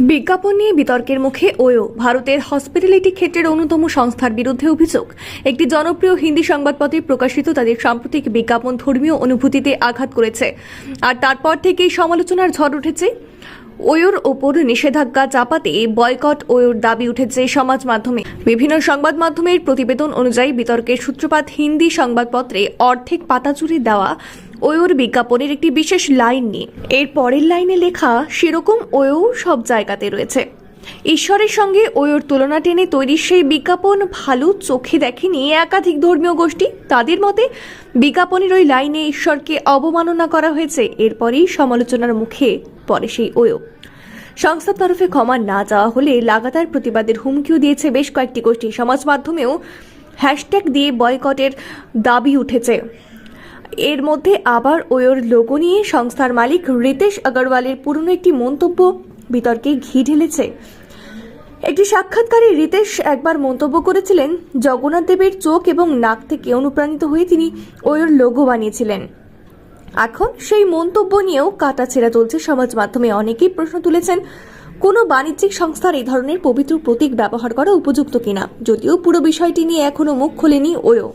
বিজ্ঞাপন নিয়ে বিতর্কের মুখে ওয়ো, ভারতের হসপিটালিটি ক্ষেত্রের অন্যতম সংস্থার বিরুদ্ধে অভিযোগ। একটি জনপ্রিয় হিন্দি সংবাদপত্রে প্রকাশিত তাদের সাম্প্রতিক বিজ্ঞাপন ধর্মীয় অনুভূতিতে আঘাত করেছে। আর তারপর থেকেই সমালোচনার ঝড় উঠেছে। ওয়োর ওপর নিষেধাজ্ঞা চাপাতে বয়কট ওয়ের দাবি উঠেছে সমাজ মাধ্যমে। বিভিন্ন সংবাদ মাধ্যমের প্রতিবেদন অনুযায়ী বিতর্কের সূত্রপাত হিন্দি সংবাদপত্রে অর্ধেক পাতা দেওয়া ওয়োর বিজ্ঞাপনের একটি বিশেষ লাইন নিয়ে। এর পরের লাইনে লেখা, সেরকম ওয়ু সব জায়গাতে রয়েছে। ঈশ্বরের সঙ্গে ওয়োর তুলনা টেনে তৈরি সেই বিজ্ঞাপন ভালো চোখে দেখেনি একাধিক ধর্মীয় গোষ্ঠী। তাদের মতে, বিজ্ঞাপনের ওই লাইনে ঈশ্বরকে অবমাননা করা হয়েছে, এরপরেই সমালোচনার মুখে পড়ে সেই ওয়ো সংস্থার তরফে ক্ষমা না চাওয়া হলে লাগাতার প্রতিবাদের হুমকিও দিয়েছে বেশ কয়েকটি গোষ্ঠী। সমাজ মাধ্যমেও হ্যাশট্যাগ দিয়ে বয়কটের দাবি উঠেছে। এর মধ্যে আবার ওয়োর লোগো নিয়ে সংস্থার মালিক রিতেশ আগরওয়ালের পুরনো একটি মন্তব্য বিতর্কে ঘি ঢেলেছে। একটি সাক্ষাৎকারে রিতেশ একবার মন্তব্য করেছিলেন, জগন্নাথ দেবের চোখ এবং নাক থেকে অনুপ্রাণিত হয়ে তিনি ওয়োর লোগো বানিয়েছিলেন। এখন সেই মন্তব্য নিয়েও কাটাছেড়া চলছে সমাজ মাধ্যমে। অনেকেই প্রশ্ন তুলেছেন, কোনো বাণিজ্যিক সংস্থার এই ধরনের পবিত্র প্রতীক ব্যবহার করা উপযুক্ত কিনা? যদিও পুরো বিষয়টি নিয়ে এখনও মুখ খোলেনি ওয়ো।